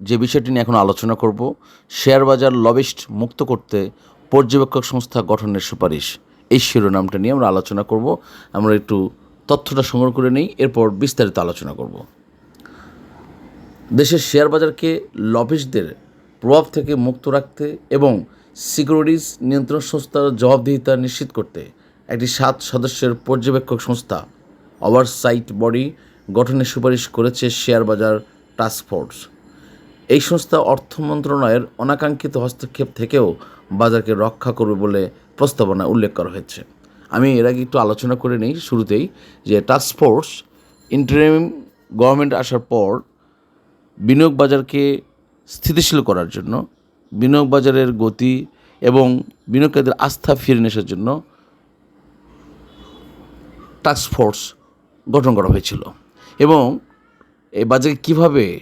যে বিষয়টি নিয়ে এখন আলোচনা করব, শেয়ার বাজার লবিস্ট মুক্ত করতে পর্যবেক্ষক সংস্থা গঠনের সুপারিশ। এই শিরোনামটা নিয়ে আমরা আলোচনা করব। আমরা একটু তথ্যটা সংগ্রহ করে নিই, এরপর বিস্তারিত আলোচনা করব। দেশের শেয়ার বাজারকে লবিস্টদের প্রভাব থেকে মুক্ত রাখতে এবং সিকিউরিটিজ নিয়ন্ত্রণ সংস্থার জবাবদিহিতা নিশ্চিত করতে একটি সাত সদস্যের পর্যবেক্ষক সংস্থা, ওভারসাইট বডি, গঠনের সুপারিশ করেছে শেয়ার বাজার টাস্ক ফোর্স। এই সংস্থা অর্থ মন্ত্রণালয়ের অনাকাঙ্ক্ষিত হস্তক্ষেপ থেকেও বাজারকে রক্ষা করবে বলে প্রস্তাবনা উল্লেখ করা হয়েছে। আমি এর আগে একটু আলোচনা করে নিই শুরুতেই যে টাস্ক ফোর্স ইন্টারিম গভর্নমেন্ট আসার পর বিনিয়োগ বাজারকে স্থিতিশীল করার জন্য, বিনিয়োগ বাজারের গতি এবং বিনিয়োগকারীদের আস্থা ফিরে আসার জন্য টাস্ক ফোর্স গঠন করা হয়েছিল। এবং এই বাজারকে কীভাবে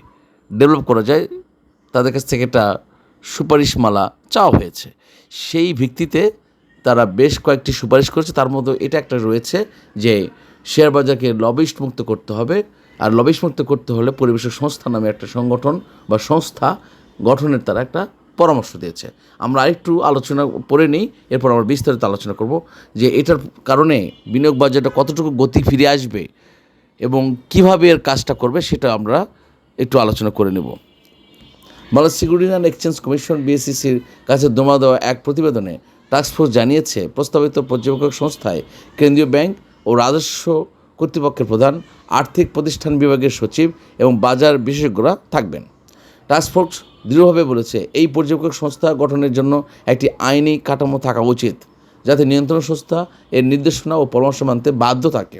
ডেভেলপ করা যায়, তাদের কাছ থেকে একটা সুপারিশমালা চাওয়া হয়েছে। সেই ভিত্তিতে তারা বেশ কয়েকটি সুপারিশ করেছে। তার মধ্যে এটা একটা রয়েছে যে শেয়ার বাজারকে লবিস্ট মুক্ত করতে হবে। আর লবিস্ট মুক্ত করতে হলে পরিবেশের সংস্থা নামে একটা সংগঠন বা সংস্থা গঠনের তারা একটা পরামর্শ দিয়েছে। আমরা আরেকটু আলোচনা পড়ে নিই, এরপর আমরা বিস্তারিত আলোচনা করব যে এটার কারণে বিনিয়োগ বাজারটা কতটুকু গতি ফিরে আসবে এবং কীভাবে এর কাজটা করবে সেটা আমরা একটু আলোচনা করে নেব। Bangladesh security and exchange commission বিএসসিসির কাছে জমা দেওয়া এক প্রতিবেদনে টাস্কফোর্স জানিয়েছে, প্রস্তাবিত পর্যবেক্ষক সংস্থায় কেন্দ্রীয় ব্যাংক ও রাজস্ব কর্তৃপক্ষের প্রধান, আর্থিক প্রতিষ্ঠান বিভাগের সচিব এবং বাজার বিশেষজ্ঞরা থাকবেন। টাস্কফোর্স দৃঢ়ভাবে বলেছে, এই পর্যবেক্ষক সংস্থা গঠনের জন্য একটি আইনি কাঠামো থাকা উচিত, যাতে নিয়ন্ত্রণ সংস্থা এর নির্দেশনা ও পরামর্শ মানতে বাধ্য থাকে।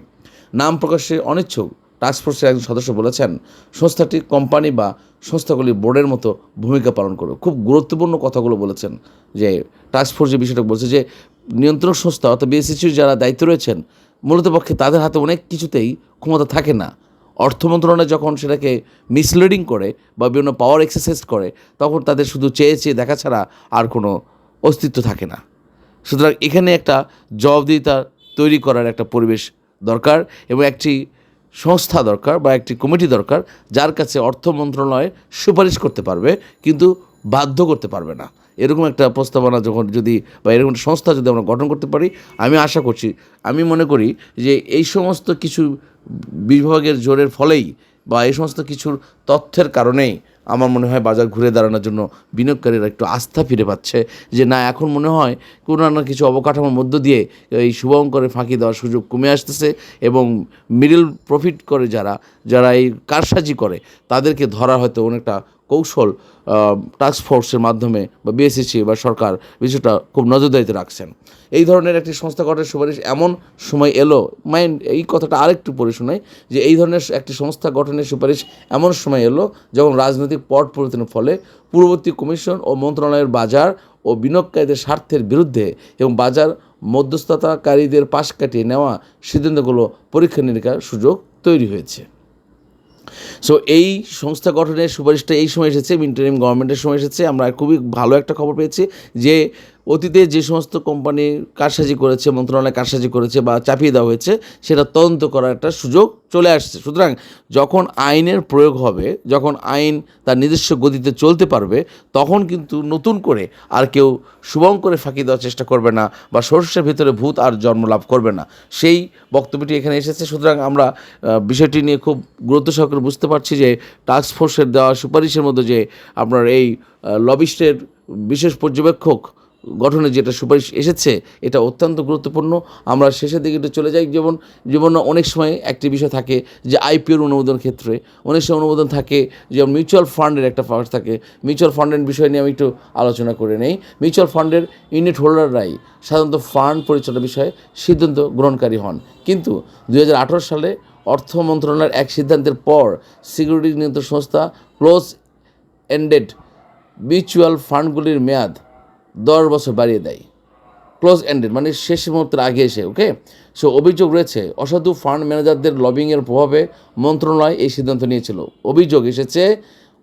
নাম প্রকাশে অনিচ্ছুক টাস্কফোর্সের একজন সদস্য বলেছেন, সংস্থাটি কোম্পানি বা সংস্থাগুলি বোর্ডের মতো ভূমিকা পালন করবে খুব গুরুত্বপূর্ণ কথাগুলো বলেছেন যে টাস্কফোর্স যে বিষয়টা বলছে যে নিয়ন্ত্রণ সংস্থা অর্থাৎ বিএসসিসির যারা দায়িত্ব রয়েছেন, মূলত পক্ষে তাদের হাতে অনেক কিছুতেই ক্ষমতা থাকে না। অর্থ মন্ত্রণালয় যখন সেটাকে মিসলিডিং করে বা বিভিন্ন পাওয়ার এক্সারসাইজ করে, তখন তাদের শুধু চেয়ে চেয়ে দেখা ছাড়া আর কোনো অস্তিত্ব থাকে না। সুতরাং এখানে একটা জবাবদিহিতা তৈরি করার একটা পরিবেশ দরকার এবং একটি সংস্থা দরকার বা একটি কমিটি দরকার, যার কাছে অর্থ মন্ত্রণালয় সুপারিশ করতে পারবে, কিন্তু বাধ্য করতে পারবে না। এরকম একটা প্রস্তাবনা যখন যদি বা এরকম একটা সংস্থা যদি আমরা গঠন করতে পারি, আমি আশা করছি, আমি মনে করি যে এই সমস্ত কিছু বিভাগের জোরের ফলেই বা এই সমস্ত কিছুর তথ্যের কারণেই আমার মনে হয় বাজার ঘুরে দাঁড়ানোর জন্য বিনিয়োগকারীরা একটু আস্থা ফিরে পাচ্ছে যে না, এখন মনে হয় কোনো না কিছু অবকাঠামোর মধ্য দিয়ে এই শুভঙ্করে ফাঁকি দেওয়ার সুযোগ কমে আসতেছে এবং মিডল প্রফিট করে যারা যারা এই কারসাজি করে, তাদেরকে ধরা হয়তো অনেকটা কৌশল টাস্ক ফোর্সের মাধ্যমে বা বিএসসি বা সরকার বিষয়টা খুব নজরদারিতে রাখছেন। এই ধরনের একটি সংস্থা গঠনের সুপারিশ এমন সময় এলো মাইন্ড এই কথাটা আরেকটু পড়ে শোনাই, যে এই ধরনের একটি সংস্থা গঠনের সুপারিশ এমন সময় এলো যখন রাজনৈতিক পট পরিবর্তনের ফলে পূর্ববর্তী কমিশন ও মন্ত্রণালয়ের বাজার ও বিনিয়োগকারীদের স্বার্থের বিরুদ্ধে এবং বাজার মধ্যস্থতাকারীদের পাশ কাটিয়ে নেওয়া সিদ্ধান্তগুলো পরীক্ষা নিরীক্ষার সুযোগ তৈরি হয়েছে। সো এই সংস্থা গঠনের সুপারিশটা এই সময় এসেছে মিন্টারিম গভর্নমেন্টের সময় এসেছে। আমরা খুবই ভালো একটা খবর পেয়েছি যে অতীতে যে সমস্ত কোম্পানি কারসাজি করেছে, মন্ত্রণালয় কারসাজি করেছে বা চাপিয়ে দেওয়া হয়েছে, সেটা তদন্ত করার একটা সুযোগ চলে আসছে। সুতরাং যখন আইনের প্রয়োগ হবে, যখন আইন তার নিজস্ব গতিতে চলতে পারবে, তখন কিন্তু নতুন করে আর কেউ শুভঙ্করে ফাঁকি দেওয়ার চেষ্টা করবে না বা সর্ষের ভিতরে ভূত আর জন্ম লাভ করবে না। সেই বক্তব্যটি এখানে এসেছে। সুতরাং আমরা বিষয়টি নিয়ে খুব গুরুত্ব সহকারে বুঝতে পারছি যে টাস্ক ফোর্সের দেওয়া সুপারিশের মধ্যে যে আপনার এই লবিস্টের বিশেষ পর্যবেক্ষক গঠনে যেটা সুপারিশ এসেছে, এটা অত্যন্ত গুরুত্বপূর্ণ। আমরা শেষের দিকে একটু চলে যাই, যেমন যেমন অনেক সময় একটি বিষয় থাকে যে আইপিওর অনুমোদন ক্ষেত্রে। অনেক সময় অনুমোদন থাকে, যেমন মিউচুয়াল ফান্ডের একটা পার্ট থাকে। মিউচুয়াল ফান্ডের বিষয় নিয়ে আমি একটু আলোচনা করে নেই। মিউচুয়াল ফান্ডের ইউনিট হোল্ডাররাই সাধারণত ফান্ড পরিচালনা বিষয়ে সিদ্ধান্ত গ্রহণকারী হন। কিন্তু দু হাজার আঠেরো সালে অর্থ মন্ত্রণালয়ের এক সিদ্ধান্তের পর সিকিউরিটি নিয়ন্ত্রণ সংস্থা ক্লোজ এন্ডেড মিউচুয়াল ফান্ডগুলির মেয়াদ দশ বছর বাড়িয়ে দেয়। ক্লোজ এন্ডেড মানে শেষ মুহূর্তের আগে এসে ওকে সো অভিযোগ রয়েছে, অসাধু ফান্ড ম্যানেজারদের লবিংয়ের প্রভাবে মন্ত্রণালয় এই সিদ্ধান্ত নিয়েছিল। অভিযোগ এসেছে,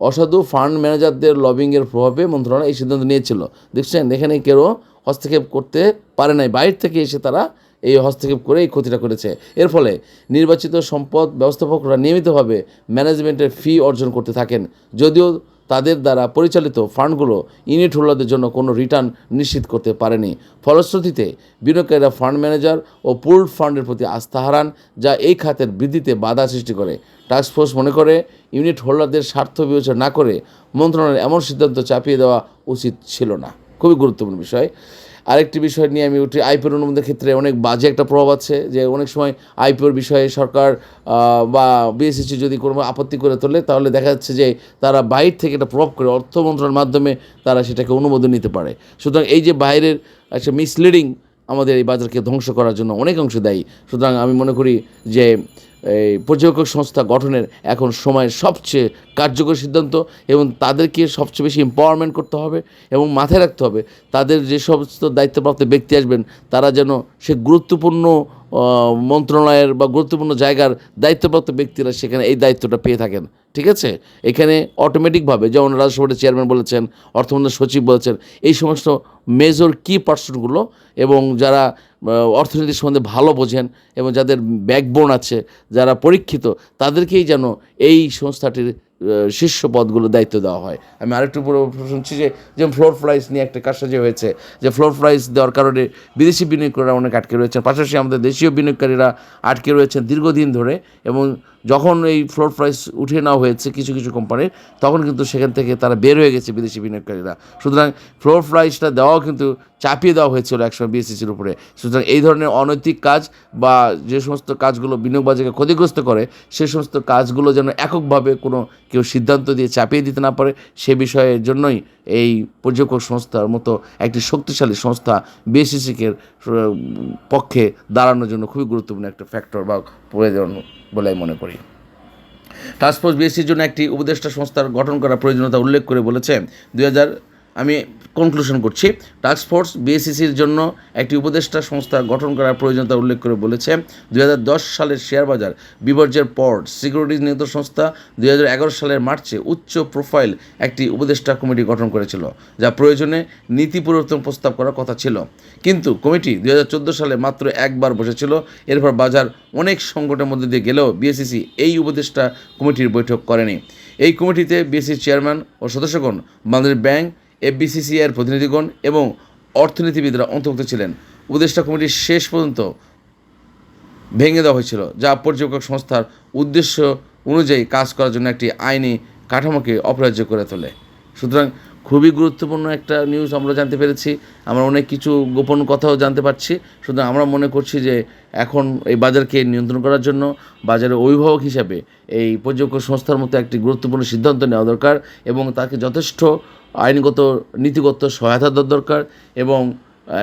অসাধু ফান্ড ম্যানেজারদের লবিংয়ের প্রভাবে মন্ত্রণালয় এই সিদ্ধান্ত নিয়েছিল। দেখছেন, এখানে কেউ হস্তক্ষেপ করতে পারে নাই। বাইরে থেকে এসে তারা এই হস্তক্ষেপ করে এই ক্ষতিটা করেছে। এর ফলে নির্বাচিত সম্পদ ব্যবস্থাপকরা নিয়মিতভাবে ম্যানেজমেন্টের ফি অর্জন করতে থাকেন। যদিও তাদের দ্বারা পরিচালিত ফান্ডগুলো ইউনিট হোল্ডারদের জন্য কোনো রিটার্ন নিশ্চিত করতে পারেনি। ফলশ্রুতিতে, বিনিয়োগকারীরা ফান্ড ম্যানেজার ও পুল্ড ফান্ডের প্রতি আস্থা হারান, যা এই খাতের বৃদ্ধিতে বাধা সৃষ্টি করে। টাস্কফোর্স মনে করে, ইউনিট হোল্ডারদের স্বার্থ বিবেচনা না করে মন্ত্রণালয়ের এমন সিদ্ধান্ত চাপিয়ে দেওয়া উচিত ছিল না। খুবই গুরুত্বপূর্ণ বিষয়। আরেকটি বিষয় নিয়ে আমি উঠি, আইপিওর অনুমোদনের ক্ষেত্রে অনেক বাজে একটা প্রভাব আছে যে অনেক সময় আইপিওর বিষয়ে সরকার বা বিএসসি যদি কোনো আপত্তি করে তোলে, তাহলে দেখা যাচ্ছে যে তারা বাইর থেকে একটা প্রভাব করে, অর্থ মন্ত্রণালয়ের মাধ্যমে তারা সেটাকে অনুমোদন নিতে পারে। সুতরাং এই যে বাইরের একটা মিসলিডিং আমাদের এই বাজারকে ধ্বংস করার জন্য অনেক অংশ দায়ী। সুতরাং আমি মনে করি যে এই পর্যবেক্ষক সংস্থা গঠনের এখন সময়ের সবচেয়ে কার্যকর সিদ্ধান্ত এবং তাদেরকে সবচেয়ে বেশি এম্পাওয়ারমেন্ট করতে হবে এবং মাথায় রাখতে হবে, তাদের যে সমস্ত দায়িত্বপ্রাপ্ত ব্যক্তি আসবেন, তারা যেন সে গুরুত্বপূর্ণ মন্ত্রণালয়ের বা গুরুত্বপূর্ণ জায়গার দায়িত্বপ্রাপ্ত ব্যক্তিরা সেখানে এই দায়িত্বটা পেয়ে থাকেন। ঠিক আছে? এখানে অটোমেটিকভাবে যেমন বোর্ডের চেয়ারম্যান বলেছেন, অর্থমন্ত্রী সচিব বলেছেন, এই সমস্ত মেজর কি পার্সনগুলো এবং যারা অর্থনীতি সম্বন্ধে ভালো বোঝেন এবং যাদের ব্যাকবোন আছে, যারা পরীক্ষিত, তাদেরকেই যেন এই সংস্থাটির শীর্ষ পদগুলো দায়িত্ব দেওয়া হয়। আমি আরেকটু শুনছি যে, যেমন ফ্লোর প্রাইস নিয়ে একটা কারসাজি হয়েছে। যে ফ্লোর প্রাইস দেওয়ার কারণে বিদেশি বিনিয়োগকারীরা অনেক আটকে রয়েছেন। পাশাপাশি আমাদের দেশীয় বিনিয়োগকারীরা আটকে রয়েছেন দীর্ঘদিন ধরে এবং যখন এই ফ্লোর প্রাইস উঠিয়ে নেওয়া হয়েছে কিছু কিছু কোম্পানির তখন কিন্তু সেখান থেকে তারা বের হয়ে গেছে বিদেশি বিনিয়োগকারীরা। সুতরাং ফ্লোর প্রাইসটা দেওয়াও কিন্তু চাপিয়ে দেওয়া হয়েছিল একসময় বিএসসিসির উপরে। সুতরাং এই ধরনের অনৈতিক কাজ বা যে সমস্ত কাজগুলো বিনিয়োগ বাজারকে ক্ষতিগ্রস্ত করে, সে সমস্ত কাজগুলো যেন এককভাবে কোনো কেউ সিদ্ধান্ত দিয়ে চাপিয়ে দিতে না পারে, সে বিষয়ের জন্যই এই পর্যবেক্ষক সংস্থার মতো একটি শক্তিশালী সংস্থা বিএসসিসিকে পক্ষে দাঁড়ানোর জন্য খুবই গুরুত্বপূর্ণ একটা ফ্যাক্টর বা প্রয়োজন বলে আমি মনে করি। টাস্কফোর্স বিএসসির জন্য একটি উপদেষ্টা সংস্থার গঠন করার প্রয়োজনীয়তা উল্লেখ করে বলেছে। দুই হাজার আমি কনক্লুশন করছি। টাস্ক ফোর্স বিএসসিসির জন্য একটি উপদেষ্টা সংস্থা গঠন করার প্রয়োজনীয়তা উল্লেখ করে বলেছে দু হাজার দশ সালের শেয়ার বাজার বিপর্যয়ের পর সিকিউরিটিজ নিয়ন্ত্রণ সংস্থা দুই হাজার এগারো সালের মার্চে উচ্চ প্রোফাইল একটি উপদেষ্টা কমিটি গঠন করেছিল, যা প্রয়োজনে নীতি পরিবর্তন প্রস্তাব করার কথা ছিল। কিন্তু কমিটি দু হাজার চোদ্দ সালে মাত্র একবার বসেছিল, এরপর বাজার অনেক সংকটের মধ্যে দিয়ে গেলেও বিএসসিসি এই উপদেষ্টা কমিটির বৈঠক করেনি। এই কমিটিতে বিএসসির চেয়ারম্যান ও সদস্যগণ, বাংলাদেশ ব্যাংক এফবিসিসিআর প্রতিনিধিগণ এবং অর্থনীতিবিদরা অন্তর্ভুক্ত ছিলেন। উপদেষ্টা কমিটি শেষ পর্যন্ত ভেঙে দেওয়া হয়েছিল, যা পর্যবেক্ষক সংস্থার উদ্দেশ্য অনুযায়ী কাজ করার জন্য একটি আইনি কাঠামোকে অপরাজ্য করে তোলে। সুতরাং খুবই গুরুত্বপূর্ণ একটা নিউজ আমরা জানতে পেরেছি। আমরা অনেক কিছু গোপন কথাও জানতে পারছি। সুতরাং আমরা মনে করছি যে এখন এই বাজারকে নিয়ন্ত্রণ করার জন্য বাজারের অভিভাবক হিসাবে এই পর্যবেক্ষক সংস্থার মতো একটি গুরুত্বপূর্ণ সিদ্ধান্ত নেওয়া দরকার এবং তাকে যথেষ্ট আইনগত, নীতিগত সহায়তা দেওয়া দরকার এবং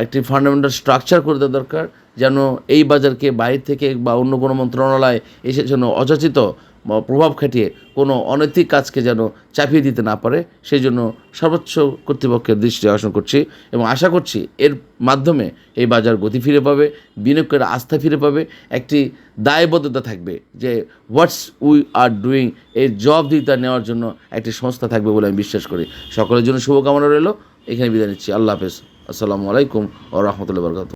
একটি ফান্ডামেন্টাল স্ট্রাকচার করে দেওয়া দরকার যেন এই বাজারকে বাইরে থেকে বা অন্য কোনো মন্ত্রণালয় এসে যেন অযাচিত প্রভাব খাটিয়ে কোনো অনৈতিক কাজকে যেন চাপিয়ে দিতে না পারে, সেই জন্য সর্বোচ্চ কর্তৃপক্ষের দৃষ্টি আকর্ষণ করছি এবং আশা করছি এর মাধ্যমে এই বাজার গতি ফিরে পাবে, বিনিয়োগের আস্থা ফিরে পাবে। একটি দায়বদ্ধতা থাকবে যে হোয়াটস উই আর ডুইং এই জবাবদিহিতা নেওয়ার জন্য একটি সংস্থা থাকবে বলে আমি বিশ্বাস করি। সকলের জন্য শুভকামনা রইল। এখানে বিদায় নিচ্ছি। আল্লাহ হাফেজ। আসসালামু আলাইকুম ও রহমতুল্লাহ বরকাত